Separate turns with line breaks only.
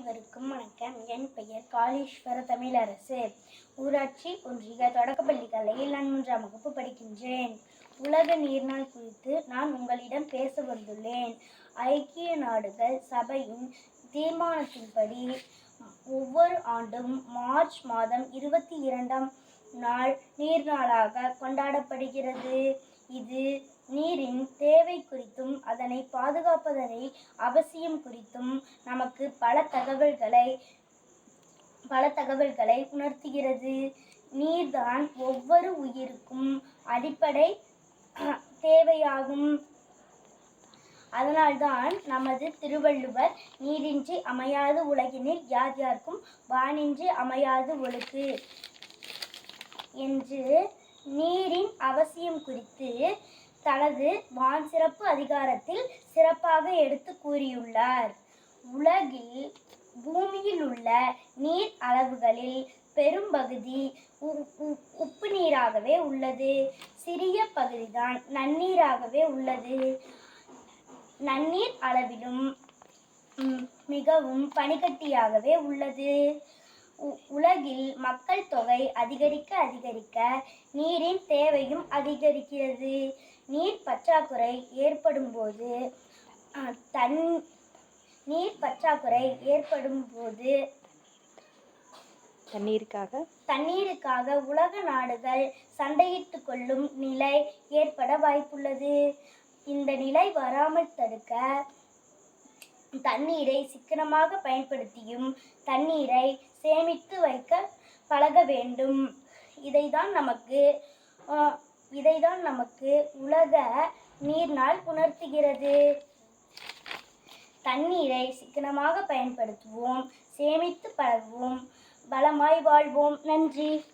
அனைவருக்கும் வணக்கம். என் பெயர் காளீஸ்வர தமிழரசு. ஊராட்சி ஒன்றிய தொடக்கப்பள்ளி கலையில் நான் மூன்றாம் வகுப்பு படிக்கின்றேன். உலக நீர்நாள் குறித்து நான் உங்களிடம் பேச வந்துள்ளேன். ஐக்கிய நாடுகள் சபையின் தீர்மானத்தின்படி ஒவ்வொரு ஆண்டும் மார்ச் மாதம் இருபத்தி இரண்டாம் நாள் நீர்நாளாக கொண்டாடப்படுகிறது. இது நீரின் தேவை குறித்தும் அதனை பாதுகாப்பதனை அவசியம் குறித்தும் நமக்கு பல தகவல்களை பல தகவல்களை உணர்த்துகிறது. நீர்தான் ஒவ்வொரு உயிருக்கும் அடிப்படை தேவையாகும். அதனால்தான் நமது திருவள்ளுவர் நீரின்றி அமையாது உலகினில் யார் யாருக்கும் வானின்றி அமையாது ஒழுக்கு என்று நீரின் அவசியம் குறித்து தனது வான் சிறப்பு அதிகாரத்தில் சிறப்பாக எடுத்து கூறியுள்ளார். உலகில் பூமியில் உள்ள நீர் அளவுகளில் பெரும்பகுதி உ- உ- உப்பு நீராகவே உள்ளது. சிறிய பகுதிதான் நன்னீராகவே உள்ளது. நன்னீர் அளவிலும் மிகவும் பனிக்கட்டியாகவே உள்ளது. உலகில் மக்கள் தொகை அதிகரிக்க அதிகரிக்க நீரின் தேவையும் அதிகரிக்கிறது. நீர் பற்றாக்குறை ஏற்படும் போது தன் நீர் பற்றாக்குறை ஏற்படும் போது
தண்ணீருக்காக?
தண்ணீருக்காக உலக நாடுகள் சண்டையிட்டுக் கொள்ளும் நிலை ஏற்பட வாய்ப்புள்ளது. இந்த நிலை வராமல் தடுக்க தண்ணீரை சிக்கனமாக பயன்படுத்தியும் தண்ணீரை சேமித்து வைக்க பழக வேண்டும். இதைதான் நமக்கு இதை இதைதான் நமக்கு உலக நீர்நாள் உணர்த்துகிறது. தண்ணீரை சிக்கனமாக பயன்படுத்துவோம் சேமித்து பழகுவோம். வளமாய் வாழ்வோம். நன்றி.